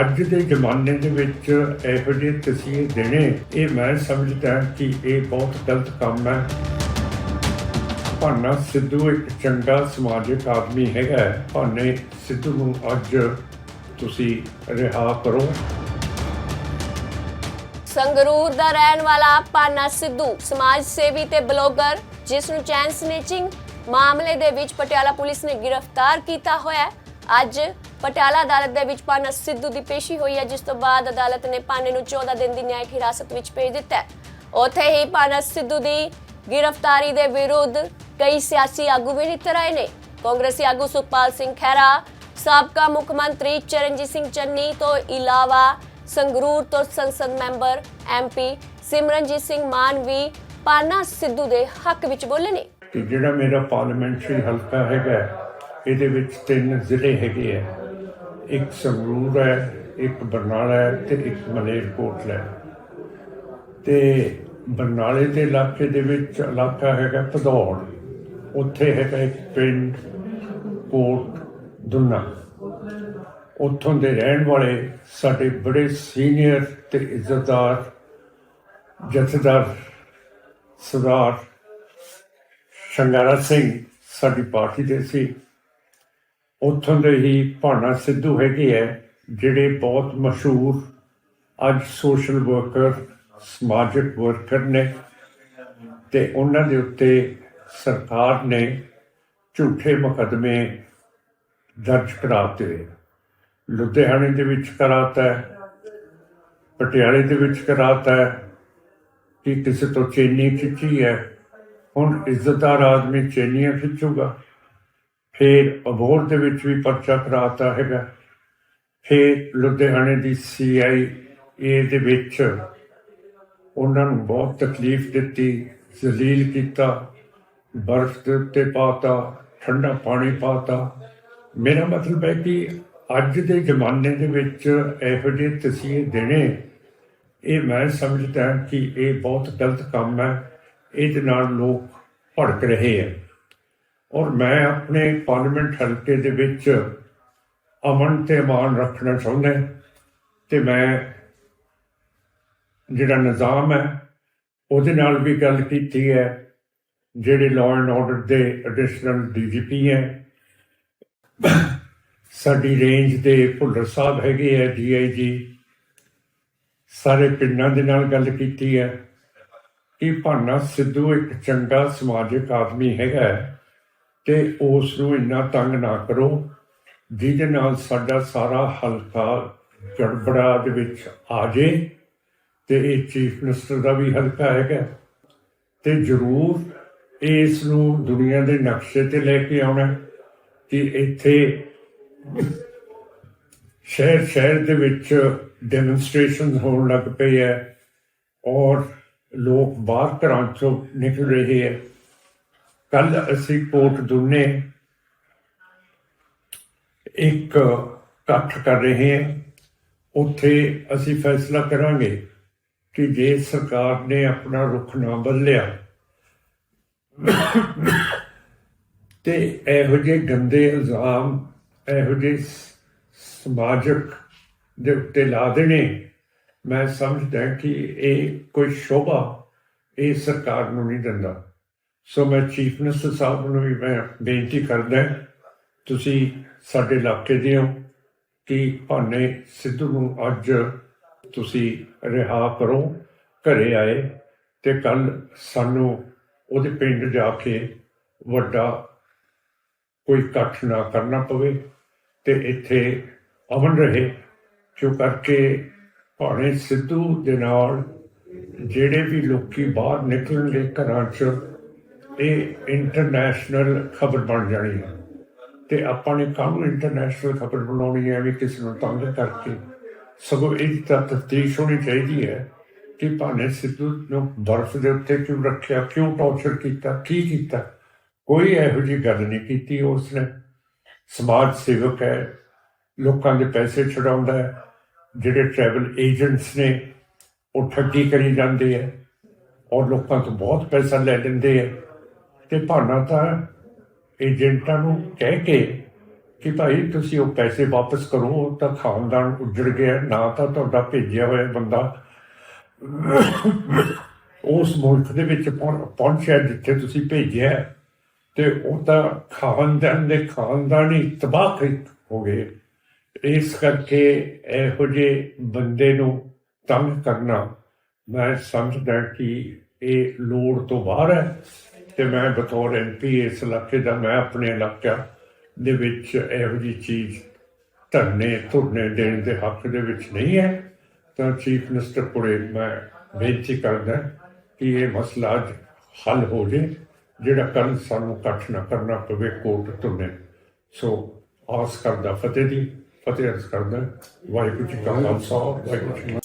ਅੱਜ ਦੇ ਜ਼ਮਾਨੇ ਦੇ ਵਿੱਚ ਇਹੋ ਜਿਹੇ ਤਸੀਹੇ ਦੇਣੇ, ਇਹ ਮੈਂ ਸਮਝਦਾ ਕਿ ਇਹ ਬਹੁਤ ਗਲਤ ਕੰਮ ਹੈ। ਭਾਨਾ ਸਿੱਧੂ ਇੱਕ ਚੰਗਾ ਸਮਾਜਿਕ ਆਦਮੀ ਹੈਗਾ ਭਾਨੇ ਸਿੱਧੂ ਨੂੰ ਅੱਜ ਤੁਸੀਂ ਰਿਹਾ ਕਰੋ। ਸੰਗਰੂਰ ਦਾ ਰਹਿਣ ਵਾਲਾ ਪਾਨਾ ਸਿੱਧੂ ਸਮਾਜ ਸੇਵੀ ਤੇ ਬਲੌਗਰ, ਜਿਸ ਨੂੰ ਚੈਨ ਸਨੇਚਿੰਗ ਮਾਮਲੇ ਦੇ ਵਿੱਚ ਪਟਿਆਲਾ ਪੁਲਿਸ ਨੇ ਗ੍ਰਿਫਤਾਰ ਕੀਤਾ ਹੋਇਆ ਅੱਜ ਪਟਿਆਲਾ ਅਦਾਲਤ ਦੇ ਵਿੱਚ ਪਾਨਾ ਸਿੱਧੂ ਦੀ ਪੇਸ਼ੀ ਹੋਈ ਹੈ, ਜਿਸ ਤੋਂ ਬਾਅਦ ਅਦਾਲਤ ਨੇ ਪਾਨੇ ਨੂੰ 14 ਦਿਨ ਦੀ ਨਿਆਇਕ ਹਿਰਾਸਤ ਵਿੱਚ ਭੇਜ ਦਿੱਤਾ ਹੈ। ਉੱਥੇ ਹੀ ਪਾਨਾ ਸਿੱਧੂ ਦੀ ਗ੍ਰਿਫਤਾਰੀ ਦੇ ਵਿਰੁੱਧ ਕਈ ਸਿਆਸੀ ਆਗੂ ਵੀ ਨਿੱਤਰ ਆਏ ਨੇ। ਕਾਂਗਰਸੀ ਆਗੂ ਸੁਖਪਾਲ ਸਿੰਘ ਖਹਿਰਾ, ਸਾਬਕਾ ਮੁੱਖ ਮੰਤਰੀ ਚਰਨਜੀਤ ਸਿੰਘ ਚੰਨੀ ਤੋਂ ਇਲਾਵਾ ਸੰਗਰੂਰ ਤੋਂ ਸੰਸਦ ਮੈਂਬਰ ਐਮਪੀ ਸਿਮਰਨਜੀਤ ਸਿੰਘ ਮਾਨ ਵੀ ਪਾਨਾ ਸਿੱਧੂ ਦੇ ਹੱਕ ਵਿੱਚ ਬੋਲੇ ਨੇ। ਜਿਹੜਾ ਮੇਰਾ ਪਾਰਲੀਮੈਂਟਰੀ ਹਲਕਾ ਹੈਗਾ, ਇਹਦੇ ਵਿੱਚ ਤਿੰਨ ਜ਼ਿਲ੍ਹੇ ਹੈਗੇ ਆ। ਇੱਕ ਸੰਗਰੂਰ ਹੈ, ਇੱਕ ਬਰਨਾਲਾ ਹੈ ਤੇ ਇੱਕ ਮਲੇਰਕੋਟਲਾ ਹੈ। ਤੇ ਬਰਨਾਲੇ ਦੇ ਇਲਾਕੇ ਦੇ ਵਿੱਚ ਇਲਾਕਾ ਹੈਗਾ ਭਦੌੜ। ਉੱਥੇ ਹੈਗਾ ਇੱਕ ਪਿੰਡ, ਕੋਟ, ਦੁੰਨਾ। ਉੱਥੋਂ ਦੇ ਰਹਿਣ ਵਾਲੇ ਸਾਡੇ ਬੜੇ ਸੀਨੀਅਰ ਤੇ ਇੱਜ਼ਤਦਾਰ, ਜਥੇਦਾਰ ਸਰਦਾਰ ਸ਼ੰਗਾਰਾ ਸਿੰਘ ਸਾਡੀ ਪਾਰਟੀ ਦੇ ਸੀ। ਉੱਥੋਂ ਦੇ ਹੀ ਭਾਣਾ ਸਿੱਧੂ ਹੈਗੇ ਹੈ ਜਿਹੜੇ ਬਹੁਤ ਮਸ਼ਹੂਰ ਅੱਜ ਸੋਸ਼ਲ ਵਰਕਰ ਸਮਾਜਿਕ ਵਰਕਰ ਨੇ ਤੇ ਉਹਨਾਂ ਦੇ ਉੱਤੇ ਸਰਕਾਰ ਨੇ ਝੂਠੇ ਮੁਕੱਦਮੇ ਦਰਜ ਕਰਾਤੇ ਲੁਧਿਆਣੇ ਦੇ ਵਿੱਚ ਕਰਾਤਾ ਹੈ, ਪਟਿਆਲੇ ਦੇ ਵਿੱਚ ਕਰਾਤਾ ਕਿ ਕਿਸੇ ਤੋਂ ਚੇਨੀ ਖਿੱਚੀ ਹੈ, ਹੁਣ ਇੱਜ਼ਤਦਾਰ ਆਦਮੀ ਚੇਨੀਆਂ ਖਿੱਚੂਗਾ। ਫਿਰ ਅਬੋਹਰ ਦੇ ਵਿੱਚ ਵੀ ਪਰਚਾ ਕਰਾਤਾ ਹੈਗਾ। ਫਿਰ ਲੁਧਿਆਣੇ ਦੀ ਸੀਆਈ ਏ ਦੇ ਵਿੱਚ ਉਹਨਾਂ ਨੂੰ ਬਹੁਤ ਤਕਲੀਫ ਦਿੱਤੀ, ਜ਼ਲੀਲ ਕੀਤਾ, ਬਰਫ਼ ਦੇ ਉੱਤੇ ਪਾਤਾ, ਠੰਡਾ ਪਾਣੀ ਪਾਤਾ। ਮੇਰਾ ਮਤਲਬ ਹੈ ਕਿ ਅੱਜ ਦੇ ਜ਼ਮਾਨੇ ਦੇ ਵਿੱਚ ਇਹੋ ਜਿਹੇ ਤਸੀਹੇ ਦੇਣੇ, ਇਹ ਮੈਂ ਸਮਝਦਾ ਕਿ ਇਹ ਬਹੁਤ ਗਲਤ ਕੰਮ ਹੈ। ਇਹਦੇ ਨਾਲ ਲੋਕ ਭੜਕ ਰਹੇ ਹੈ। ਔਰ ਮੈਂ ਆਪਣੇ ਪਾਰਲੀਮੈਂਟ ਹਲਕੇ ਦੇ ਵਿੱਚ ਅਮਨ ਤੇ ਮਾਨ ਰੱਖਣਾ ਚਾਹੁੰਦਾ ਤੇ ਮੈਂ ਜਿਹੜਾ ਨਿਜ਼ਾਮ ਹੈ, ਉਹਦੇ ਨਾਲ ਵੀ ਗੱਲ ਕੀਤੀ ਹੈ, ਜਿਹੜੇ ਲਾਅ ਐਂਡ ਆਰਡਰ ਦੇ ਐਡੀਸ਼ਨਲ ਡੀਜੀਪੀ ਹੈ। ਸਾਡੀ ਰੇਂਜ ਦੇ ਭੁੱਲਰ ਸਾਹਿਬ ਹੈਗੇ ਹੈ ਡੀਆਈਜੀ ਸਾਰੇ ਪਿੰਡਾਂ ਦੇ ਨਾਲ ਗੱਲ ਕੀਤੀ ਹੈ ਕਿ ਭਾਨਾ ਸਿੱਧੂ ਇੱਕ ਚੰਗਾ ਸਮਾਜਿਕ ਆਦਮੀ ਹੈਗਾ ਹੈ। ਤੇ ਉਸ ਨੂੰ ਇੰਨਾ ਤੰਗ ਨਾ ਕਰੋ, ਜਿਹਦੇ ਨਾਲ ਸਾਡਾ ਸਾਰਾ ਹਲਕਾ ਗੜਬੜਾ ਦੇ ਵਿੱਚ ਆ ਜੇ, ਤੇ ਇਹ ਚੀਫ ਮਿਨਿਸਟਰ ਦਾ ਵੀ ਹਲਕਾ ਹੈਗਾ। ਤੇ ਜ਼ਰੂਰ ਇਸ ਨੂੰ ਦੁਨੀਆ ਦੇ ਨਕਸ਼ੇ ਤੇ ਲੈ ਕੇ ਆਉਣਾ ਕਿ ਇੱਥੇ ਸ਼ਹਿਰ ਸ਼ਹਿਰ ਦੇ ਵਿੱਚ ਡੈਮੋਨਸਟ੍ਰੇਸ਼ਨ ਹੋਣ ਲੱਗ ਪਈ ਹੈ ਔਰ ਲੋਕ ਬਾਹਰ ਘਰਾਂ ਚੋਂ ਨਿਕਲ ਰਹੇ ਹੈ। ਕੱਲ ਅਸੀਂ ਕੋਟ ਦੁਨੇ ਇੱਕ ਇਕੱਠ ਕਰ ਰਹੇ ਹਾਂ। ਉੱਥੇ ਅਸੀਂ ਫੈਸਲਾ ਕਰਾਂਗੇ ਕਿ ਜੇ ਸਰਕਾਰ ਨੇ ਆਪਣਾ ਰੁਖ ਨਾ ਬਦਲਿਆ ਤੇ ਇਹੋ ਜਿਹੇ ਗੰਦੇ ਇਲਜ਼ਾਮ, ਇਹੋ ਜਿਹੇ ਸਮਾਜਿਕ ਦੇ ਉੱਤੇ ਲਾ ਦੇਣੇ, ਮੈਂ ਸਮਝਦਾ ਕਿ ਇਹ ਕੋਈ ਸ਼ੋਭਾ ਇਹ ਸਰਕਾਰ ਨੂੰ ਨਹੀਂ ਦਿੰਦਾ। ਸੋ ਮੈਂ ਚੀਫ ਮਿਨਿਸਟਰ ਸਾਹਿਬ ਨੂੰ ਵੀ ਮੈਂ ਬੇਨਤੀ ਕਰਦਾ ਤੁਸੀਂ ਸਾਡੇ ਇਲਾਕੇ ਦੇ ਹੋ, ਕਿ ਭਾਨੇ ਸਿੱਧੂ ਨੂੰ ਅੱਜ ਤੁਸੀਂ ਰਿਹਾ ਕਰੋ, ਘਰੇ ਆਏ ਤੇ ਕੱਲ ਸਾਨੂੰ ਉਹਦੇ ਪਿੰਡ ਜਾ ਕੇ ਵੱਡਾ ਕੋਈ ਇਕੱਠ ਨਾ ਕਰਨਾ ਪਵੇ ਤੇ ਇੱਥੇ ਅਮਨ ਰਹੇ ਕਿਉਂ ਕਰਕੇ ਭਾਣੇ ਸਿੱਧੂ ਦੇ ਨਾਲ ਜਿਹੜੇ ਵੀ ਲੋਕੀ ਬਾਹਰ ਨਿਕਲਣਗੇ ਘਰਾਂ 'ਚ ਇਹ ਇੰਟਰਨੈਸ਼ਨਲ ਖਬਰ ਬਣ ਜਾਣੀ ਹੈ। ਤੇ ਆਪਾਂ ਨੇ ਕਾਹਨੂੰ ਇੰਟਰਨੈਸ਼ਨਲ ਖਬਰ ਬਣਾਉਣੀ ਹੈ ਵੀ ਕਿਸੇ ਨੂੰ ਤੰਗ ਕਰਕੇ? ਸਗੋਂ ਇਹ ਤਾਂ ਤਫਤੀਸ਼ ਹੋਣੀ ਚਾਹੀਦੀ ਹੈ ਕਿ ਭਾਨੇ ਸਿੱਧੂ ਨੂੰ ਬਰਫ਼ ਦੇ ਉੱਤੇ ਕਿਉਂ ਰੱਖਿਆ, ਕਿਉਂ ਟੌਰਚਰ ਕੀਤਾ, ਕੀ ਕੀਤਾ? ਕੋਈ ਇਹੋ ਜਿਹੀ ਗੱਲ ਨਹੀਂ ਕੀਤੀ ਉਸਨੇ। ਸਮਾਜ ਸੇਵਕ ਹੈ, ਲੋਕਾਂ ਦੇ ਪੈਸੇ ਛਡਾਉਂਦਾ ਹੈ, ਜਿਹੜੇ ਟਰੈਵਲ ਏਜੰਟਸ ਨੇ, ਉਹ ਠੱਗੀ ਕਰੀ ਜਾਂਦੇ ਹੈ ਔਰ ਲੋਕਾਂ ਤੋਂ ਬਹੁਤ ਪੈਸਾ ਲੈ ਲੈਂਦੇ ਹੈ। ਤੇ ਭਾਨਾ ਤਾਂ ਏਜੰਟਾਂ ਨੂੰ ਕਹਿ ਕੇ ਕਿ ਭਾਈ ਤੁਸੀਂ ਉਹ ਪੈਸੇ ਵਾਪਸ ਕਰੋ ਤਾਂ ਖਾਨਦਾਨ ਉੱਜੜ ਗਿਆ, ਨਾ ਤਾਂ ਤੁਹਾਡਾ ਭੇਜਿਆ ਹੋਇਆ ਬੰਦਾ ਉਸ ਮੁਲਕ ਦੇ ਵਿੱਚ ਪਹੁੰਚਿਆ ਜਿੱਥੇ ਤੁਸੀਂ ਭੇਜਿਆ ਤੇ ਉਹ ਤਾਂ ਖਾਨਦਾਨ ਦੇ ਖਾਨਦਾਨ ਹੀ ਤਬਾਹ ਹੋ ਗਏ। ਇਸ ਕਰਕੇ ਇਹੋ ਜਿਹੇ ਬੰਦੇ ਨੂੰ ਤੰਗ ਕਰਨਾ, ਮੈਂ ਸਮਝਦਾ ਕਿ ਇਹ ਲੋੜ ਤੋਂ ਬਾਹਰ ਹੈ। ਤੇ ਮੈਂ ਬਤੌਰ ਐਮਪੀ ਇਸ ਇਲਾਕੇ ਦਾ, ਮੈਂ ਆਪਣੇ ਇਲਾਕਾ ਦੇ ਵਿੱਚ ਇਹੋ ਜਿਹੀ ਚੀਜ਼ ਧਰਨੇ, ਧੁਰਨੇ ਦੇਣ ਦੇ ਹੱਕ ਦੇ ਵਿੱਚ ਨਹੀਂ ਹੈ। ਤਾਂ ਚੀਫ ਮਿਨਿਸਟਰ ਕੋਲੇ ਮੈਂ ਬੇਨਤੀ ਕਰਦਾ ਕਿ ਇਹ ਮਸਲਾ ਅੱਜ ਹੱਲ ਹੋ ਜੇ, ਜਿਹੜਾ ਕੱਲ ਸਾਨੂੰ ਇਕੱਠ ਨਾ ਕਰਨਾ ਪਵੇ ਕੋਰਟ ਧੁਰਨੇ। ਸੋ ਆਸ ਕਰਦਾ ਫਤਿਹ ਦੀ, ਫਤਿਹ ਅਰਜ਼ ਕਰਦਾ ਵਾਹਿਗੁਰੂ ਜੀ ਕਾ ਖਾਲਸਾ, ਵਾਹਿਗੁਰੂ ਜੀ